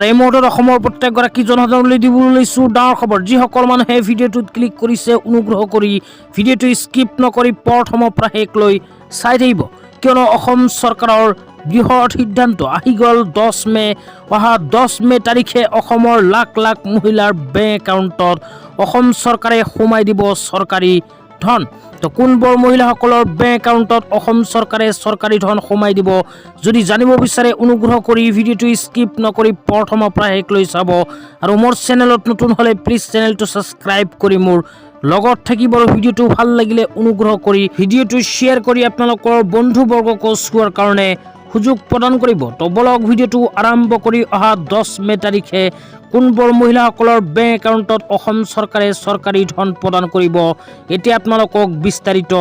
এই মুহূৰ্তত অসমৰ প্ৰত্যেকগৰাকী জনসাধাৰণলৈ দিবলৈ লৈছোঁ ডাঙৰ খবৰ। যিসকল মানুহে ভিডিঅ'টোত ক্লিক কৰিছে, অনুগ্ৰহ কৰি ভিডিঅ'টো স্কিপ নকৰি প্ৰথমৰ পৰা শেষলৈ চাই থাকিব। কিয়নো অসম চৰকাৰৰ বৃহৎ সিদ্ধান্ত আহি গ'ল দহ মে, অহা দহ মে তাৰিখে অসমৰ লাখ লাখ মহিলাৰ বেংক একাউণ্টত অসম চৰকাৰে সোমাই দিব চৰকাৰী ধন। তো কোনবোৰ মহিলাসকলৰ বেংক একাউণ্টত অসম চৰকাৰে চৰকাৰী ধন সোমাই দিব? যদি জানিব বিচাৰে, অনুগ্ৰহ কৰি ভিডিঅ'টো স্কিপ নকৰি প্ৰথমৰ পৰা শেষলৈ চাব। আৰু মোৰ চেনেলত নতুন হ'লে প্লিজ চেনেলটো ছাবস্ক্ৰাইব কৰি মোৰ লগত থাকিব। আৰু ভিডিঅ'টো ভালো লাগিলে, অনুগ্ৰহ কৰি ভিডিঅ'টো শ্বেয়াৰ কৰি আপোনালোকৰ বন্ধুবৰ্গকো চোৱাৰ কাৰণে সুযোগ প্ৰদান কৰিব। তো বলক ভিডিঅ'টো আৰম্ভ কৰি অহা দহ মে তাৰিখে কোনবোৰ মহিলাসকলৰ বেংক একাউণ্টত অসম চৰকাৰে চৰকাৰী ধন প্ৰদান কৰিব, এতিয়া আপোনালোকক বিস্তাৰিত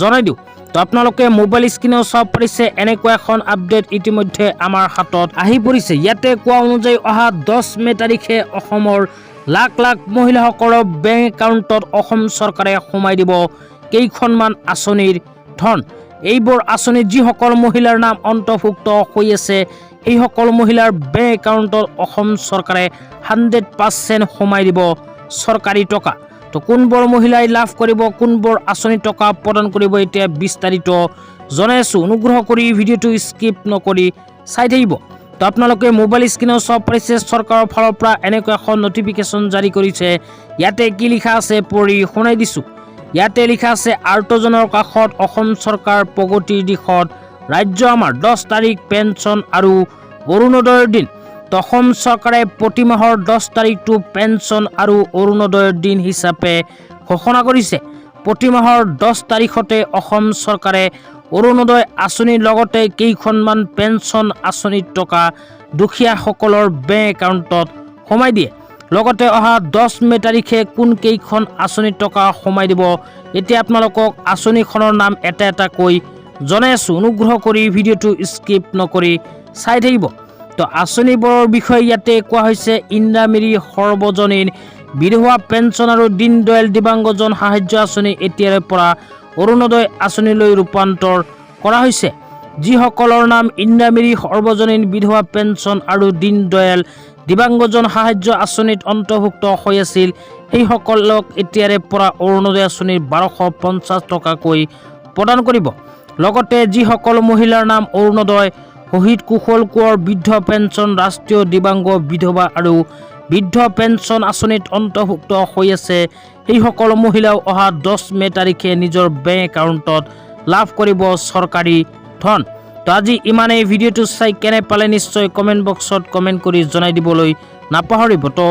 জনাই দিওঁ। তো আপোনালোকে মোবাইল স্ক্ৰীণেও চাব পাৰিছে, এনেকুৱা এখন আপডেট ইতিমধ্যে আমাৰ হাতত আহি পৰিছে। ইয়াতে কোৱা অনুযায়ী অহা দহ মে তাৰিখে অসমৰ লাখ লাখ মহিলাসকলৰ বেংক একাউণ্টত অসম চৰকাৰে সোমাই দিব কেইখনমান আঁচনিৰ ধন। এইবোৰ আঁচনিত যিসকল মহিলাৰ নাম অন্তৰ্ভুক্ত হৈ আছে, সেইসকল মহিলাৰ বেংক একাউণ্টত অসম চৰকাৰে হাণ্ড্ৰেড পাৰ্চেণ্ট সোমাই দিব চৰকাৰী টকা। তো কোনবোৰ মহিলাই লাভ কৰিব, কোনবোৰ আঁচনি টকা প্ৰদান কৰিব এতিয়া বিস্তাৰিত জনাই আছোঁ অনুগ্ৰহ কৰি ভিডিঅ'টো স্কিপ নকৰি চাই থাকিব। তো আপোনালোকে মোবাইল স্ক্ৰীণত চাব পাৰিছে চৰকাৰৰ ফালৰ পৰা এনেকুৱা এখন নটিফিকেশ্যন জাৰি কৰিছে। ইয়াতে কি লিখা আছে পঢ়ি শুনাই দিছোঁ। ইয়াতে লিখা আছে, আৰ্তজনৰ কাষত অসম চৰকাৰ প্ৰগতিৰ দিশত ৰাজ্য আমাৰ দহ তাৰিখ পেঞ্চন আৰু অৰুণোদয়ৰ দিন। তো অসম চৰকাৰে প্ৰতি মাহৰ দহ তাৰিখটো পেঞ্চন আৰু অৰুণোদয়ৰ দিন হিচাপে ঘোষণা কৰিছে। প্ৰতি মাহৰ দহ তাৰিখতে অসম চৰকাৰে অৰুণোদয় আঁচনিৰ লগতে কেইখনমান পেঞ্চন আঁচনিৰ টকা দুখীয়াসকলৰ বেংক একাউণ্টত সোমাই দিয়ে। লগতে অহা দহ মে তাৰিখে কোন কেইখন আঁচনিৰ টকা সোমাই দিব, এতিয়া আপোনালোকক আঁচনিখনৰ নাম এটা এটাকৈ জনাই আছোঁ। অনুগ্ৰহ কৰি ভিডিঅ'টো স্কিপ নকৰি চাই থাকিব। তো আঁচনিবোৰৰ বিষয়ে ইয়াতে কোৱা হৈছে ইন্দ্ৰামিৰি সৰ্বজনীন বিধৱা পেঞ্চন আৰু দীনদয়াল দিব্যাংগজন সাহায্য আঁচনি এতিয়াৰে পৰা অৰুণোদয় আঁচনিলৈ ৰূপান্তৰ কৰা হৈছে। যিসকলৰ নাম ইন্দ্ৰামিৰি সৰ্বজনীন বিধৱা পেঞ্চন আৰু দীনদয়াল দিব্যাংগজন সাহায্য আঁচনিত অন্তৰ্ভুক্ত হৈ আছিল। সেইসকলক এতিয়াৰে পৰা অৰুণোদয় আঁচনিৰ বাৰশ পঞ্চাছ টকাকৈ প্ৰদান কৰিব। লগতে যিসকল মহিলাৰ নাম অৰুণোদয়, শহীদ কুশল কোঁৱৰ, বৃদ্ধ পেঞ্চন, ৰাষ্ট্ৰীয় দিব্যাংগ বিধৱা আৰু বৃদ্ধ পেঞ্চন আঁচনিত অন্তৰ্ভুক্ত হৈ আছে। সেইসকল মহিলাও অহা দহ মে তাৰিখে নিজৰ বেংক একাউণ্টত লাভ কৰিব চৰকাৰী ধন। তো আজি ইমানেই ভিডিঅ'টো চাই কেনে পালে নিশ্চয় কমেণ্ট বক্সত কমেণ্ট কৰি জনাই দিবলৈ নাপাহৰিব। তো